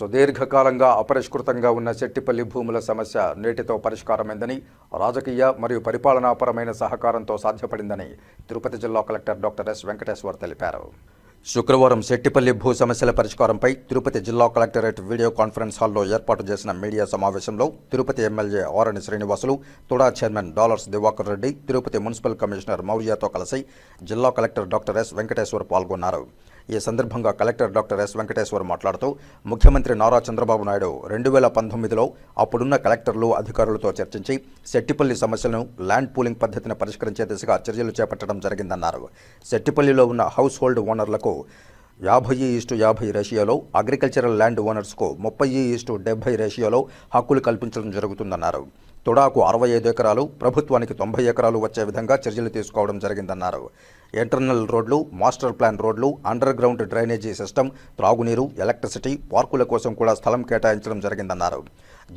సుదీర్ఘకాలంగా అపరిష్కృతంగా ఉన్న శెట్టిపల్లి భూముల సమస్య నేటితో పరిష్కారమైందని రాజకీయ మరియు పరిపాలనాపరమైన సహకారంతో సాధ్యపడిందని తిరుపతి జిల్లా కలెక్టర్ డాక్టర్ ఎస్ వెంకటేశ్వర్ తెలిపారు. శుక్రవారం శెట్టిపల్లి భూ సమస్యల పరిష్కారంపై తిరుపతి జిల్లా కలెక్టరేట్ వీడియో కాన్ఫరెన్స్ హాల్లో ఏర్పాటు చేసిన మీడియా సమావేశంలో Tirupati MLA Arani Srinivasulu TUDA chairman dollars Diwakar Reddy Tirupati municipal commissioner మౌర్యతో కలిసి జిల్లా కలెక్టర్ డాక్టర్ ఎస్ వెంకటేశ్వర్ పాల్గొన్నారు. ఈ సందర్భంగా కలెక్టర్ డాక్టర్ ఎస్ వెంకటేశ్వర్ మాట్లాడుతూ ముఖ్యమంత్రి నారా చంద్రబాబు నాయుడు రెండు వేల పంతొమ్మిదిలో అప్పుడున్న కలెక్టర్లు అధికారులతో చర్చించి సెట్టిపల్లి సమస్యలను ల్యాండ్ పూలింగ్ పద్ధతిని పరిష్కరించే దిశగా చర్యలు చేపట్టడం జరిగిందన్నారు. సెట్టిపల్లిలో ఉన్న హౌస్ హోల్డ్ ఓనర్లకు యాభై ఈస్టు యాభై రేషియోలో అగ్రికల్చరల్ ల్యాండ్ ఓనర్స్కు ముప్పై ఈస్టు డెబ్బై రేషియోలో హక్కులు కల్పించడం జరుగుతుందన్నారు. తుడాకు అరవై ఐదు ఎకరాలు ప్రభుత్వానికి తొంభై ఎకరాలు వచ్చే విధంగా చర్యలు తీసుకోవడం జరిగిందన్నారు. ఇంటర్నల్ రోడ్లు మాస్టర్ ప్లాన్ రోడ్లు అండర్ గ్రౌండ్ డ్రైనేజీ సిస్టమ్ త్రాగునీరు ఎలక్ట్రిసిటీ పార్కుల కోసం కూడా స్థలం కేటాయించడం జరిగిందన్నారు.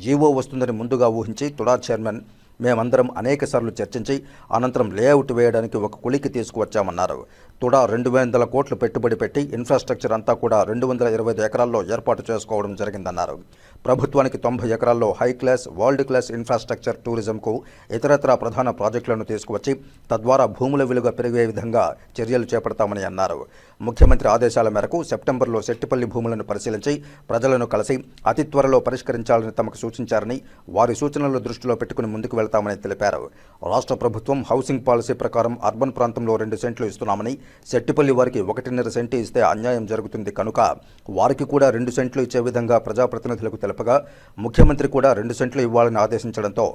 జీవో వస్తుందని ముందుగా ఊహించి తుడా చైర్మన్ మేమందరం అనేకసార్లు చర్చించి అనంతరం లేఅవుట్ వేయడానికి ఒక కులికి తీసుకువచ్చామన్నారు. కూడా రెండు వందల కోట్లు పెట్టుబడి పెట్టి ఇన్ఫ్రాస్ట్రక్చర్ అంతా కూడా రెండు వందల ఇరవై ఐదు ఎకరాల్లో ఏర్పాటు చేసుకోవడం జరిగిందన్నారు. ప్రభుత్వానికి తొంభై ఎకరాల్లో high class world class infrastructure టూరిజంకు ఇతరత్ర ప్రధాన ప్రాజెక్టులను తీసుకువచ్చి తద్వారా భూముల విలువ పెరిగే విధంగా చర్యలు చేపడతామని అన్నారు. ముఖ్యమంత్రి ఆదేశాల మేరకు సెప్టెంబర్లో సెట్టిపల్లి భూములను పరిశీలించి ప్రజలను కలిసి అతి త్వరలో పరిష్కరించాలని తమకు సూచించారని వారి సూచనలు దృష్టిలో పెట్టుకుని ముందుకు వెళ్తామని తెలిపారు. రాష్ట్ర ప్రభుత్వం హౌసింగ్ పాలసీ ప్రకారం అర్బన్ ప్రాంతంలో రెండు సెంట్లు ఇస్తున్నామని సెట్టిపల్లి వారికి ఒకటిన్నర సెంటు ఇస్తే అన్యాయం జరుగుతుంది కనుక వారికి కూడా రెండు సెంట్లు ఇచ్చే విధంగా ప్రజాప్రతినిధులకు తెలపగా ముఖ్యమంత్రి కూడా రెండు సెంట్లు ఇవ్వాలని ఆదేశించడంతో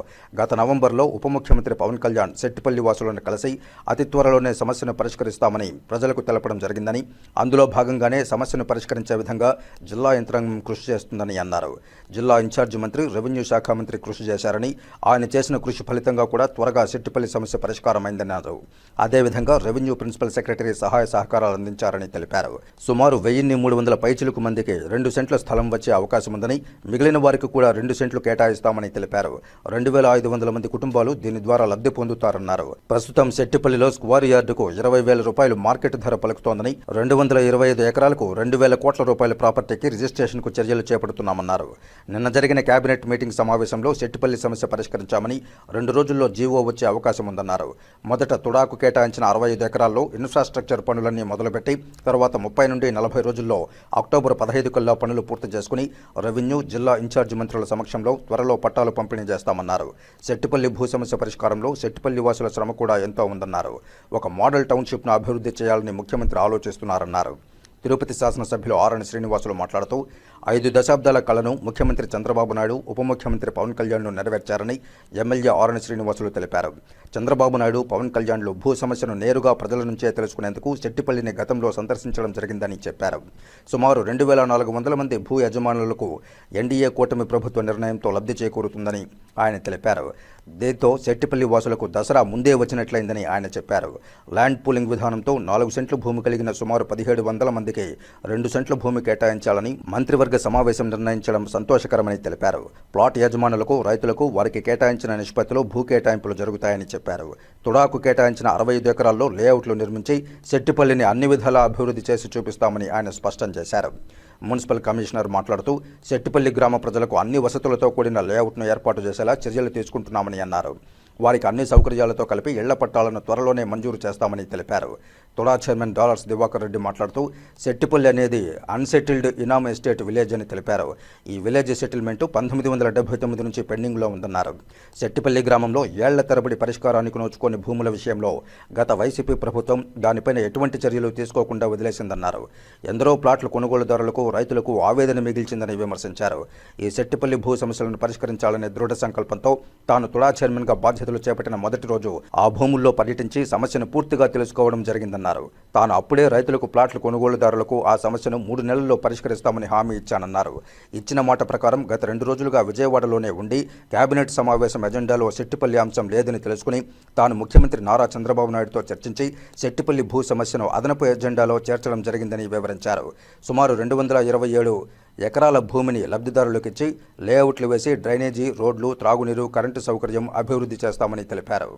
గత నవంబర్లో ఉప ముఖ్యమంత్రి పవన్ కళ్యాణ్ సెట్టిపల్లి వాసులను కలిసి అతి త్వరలోనే సమస్యను పరిష్కరిస్తామని ప్రజలకు తెలపడం జరిగిందని అందులో భాగంగానే సమస్యను పరిష్కరించే విధంగా జిల్లా యంత్రాంగం కృషి చేస్తుందని అన్నారు. జిల్లా ఇన్ఛార్జి మంత్రి రెవెన్యూ శాఖ మంత్రి కృషి చేశారని ఆయన చేసిన కృషి ఫలితంగా కూడా త్వరగా సెట్టిపల్లి సమస్య పరిష్కారమైందన్నారు. అదేవిధంగా రెవెన్యూ ప్రిన్సిపల్ సెక్రటరీ సహాయ సహకారాలు అందించారని తెలిపారు. సుమారు వెయ్యిన్ని మూడు వందల పైచిలుకు మందికి రెండు సెంట్ల స్థలం వచ్చే అవకాశం ఉందని మిగిలిన వారికి కూడా రెండు సెంట్లు కేటాయిస్తామని తెలిపారు. రెండు వేల ఐదు వందల మంది కుటుంబాలు దీని ద్వారా లబ్ధి పొందుతారన్నారు. ప్రస్తుతం సెట్టిపల్లిలో స్క్వార్ యార్డుకు ఇరవై వేల రూపాయలు మార్కెట్ ధర పలుకుతోందని రెండు వందల ఇరవై ఐదు ఎకరాలకు రెండు వేల కోట్ల రూపాయల ప్రాపర్టీకి రిజిస్ట్రేషన్కు చర్యలు చేపడుతున్నామన్నారు. నిన్న జరిగిన కేబినెట్ మీటింగ్ సమావేశంలో సెట్టిపల్లి సమస్య పరిష్కరించామని రెండు రోజుల్లో జీవో వచ్చే అవకాశం ఉందన్నారు. మొదట తుడాకు కేటాయించిన అరవై ఐదు ఎకరాల్లో ఇన్ఫ్రాస్ట్రక్చర్ పనులన్నీ మొదలుపెట్టి తర్వాత ముప్పై నుండి నలభై రోజుల్లో అక్టోబర్ పదహైదు కల్లా పనులు పూర్తి చేసుకుని రెవెన్యూ జిల్లా ఇన్ఛార్జి మంత్రుల సమక్షంలో త్వరలో పట్టాలు పంపిణీ చేస్తామన్నారు. సెట్టిపల్లి భూ సమస్య పరిష్కారంలో సెట్టిపల్లి వాసుల శ్రమ కూడా ఎంతో ఉందన్నారు. ఒక మోడల్ టౌన్షిప్ను అభివృద్ధి చేయాలని ముఖ్యమంత్రి ఆలోచిస్తున్నారన్నారు. తిరుపతి శాసనసభ్యులు ఆర్ఎన్ శ్రీనివాసులు మాట్లాడుతూ ఐదు దశాబ్దాల కళను ముఖ్యమంత్రి చంద్రబాబు నాయుడు ఉప ముఖ్యమంత్రి పవన్ కళ్యాణ్ను నెరవేర్చారని ఎమ్మెల్యే ఆరణ శ్రీనివాసులు తెలిపారు. చంద్రబాబు నాయుడు పవన్ కళ్యాణ్లు భూ సమస్యను నేరుగా ప్రజల నుంచే తెలుసుకునేందుకు చెట్టిపల్లిని గతంలో సందర్శించడం జరిగిందని చెప్పారు. సుమారు రెండు వేల నాలుగు వందల మంది భూ యజమానులకు ఎన్డీఏ కూటమి ప్రభుత్వ నిర్ణయంతో లబ్ధి చేకూరుతుందని ఆయన తెలిపారు. దీంతో సెట్టిపల్లి వాసులకు దసరా ముందే వచ్చినట్లయిందని ఆయన చెప్పారు. ల్యాండ్ పూలింగ్ విధానంతో నాలుగు సెంట్లు భూమి కలిగిన సుమారు పదిహేడు వందల మందికి రెండు సెంట్ల భూమి కేటాయించాలని మంత్రివర్గ సమావేశం నిర్ణయించడం సంతోషకరమని తెలిపారు. ప్లాట్ యజమానులకు రైతులకు వారికి కేటాయించిన నిష్పత్తిలో భూ కేటాయింపులు జరుగుతాయని చెప్పారు. తుడాకు కేటాయించిన అరవై ఐదు ఎకరాల్లో లేఅవుట్లు నిర్మించి సెట్టిపల్లిని అన్ని విధాలా అభివృద్ధి చేసి చూపిస్తామని ఆయన స్పష్టం చేశారు. మున్సిపల్ కమిషనర్ మాట్లాడుతూ సెట్టిపల్లి గ్రామ ప్రజలకు అన్ని వసతులతో కూడిన లేఅవుట్ను ఏర్పాటు చేసేలా చర్యలు తీసుకుంటున్నామని అన్నారు. వారికి అన్ని సౌకర్యాలతో కలిపి ఇళ్ళ పట్టాలను త్వరలోనే మంజూరు చేస్తామని తెలిపారు. TUDA chairman dollars Diwakar Reddy మాట్లాడుతూ సెట్టిపల్లి అనేది అన్సెటిల్డ్ ఇనామ్ ఎస్టేట్ విలేజ్ అని తెలిపారు. ఈ విలేజ్ సెటిల్మెంట్ పంతొమ్మిది వందల డెబ్బై తొమ్మిది నుంచి పెండింగ్లో ఉందన్నారు. సెట్టిపల్లి గ్రామంలో ఏళ్ళ తరబడి పరిష్కారానికి నోచుకోని భూముల విషయంలో గత వైసీపీ ప్రభుత్వం దానిపైన ఎటువంటి చర్యలు తీసుకోకుండా వదిలేసిందన్నారు. ఎందరో ప్లాట్ల కొనుగోలుదారులకు రైతులకు ఆవేదన మిగిల్చిందని విమర్శించారు. ఈ సెట్టిపల్లి భూ సమస్యలను పరిష్కరించాలనే దృఢ సంకల్పంతో తాను తుడా చైర్మన్గా బాధ్యత అధికారులు చేపట్టిన మొదటి రోజు ఆ భూముల్లో పర్యటించి సమస్యను పూర్తిగా తెలుసుకోవడం జరిగిందన్నారు. తాను అప్పుడే రైతులకు ప్లాట్లు కొనుగోలుదారులకు ఆ సమస్యను మూడు నెలల్లో పరిష్కరిస్తామని హామీ ఇచ్చానన్నారు. ఇచ్చిన మాట ప్రకారం గత రెండు రోజులుగా విజయవాడలోనే ఉండి కేబినెట్ సమావేశం ఎజెండాలో శెట్టిపల్లి అంశం లేదని తెలుసుకుని తాను ముఖ్యమంత్రి నారా చంద్రబాబు నాయుడుతో చర్చించి శెట్టిపల్లి భూ సమస్యను అదనపు ఎజెండాలో చేర్చడం జరిగిందని వివరించారు. సుమారు రెండు వందల ఇరవై ఏడు ఎకరాల భూమిని లబ్ధిదారులకు ఇచ్చి లేఅవుట్లు వేసి డ్రైనేజీ రోడ్లు త్రాగునీరు కరెంటు సౌకర్యం అభివృద్ధి చేస్తామని తెలిపారు.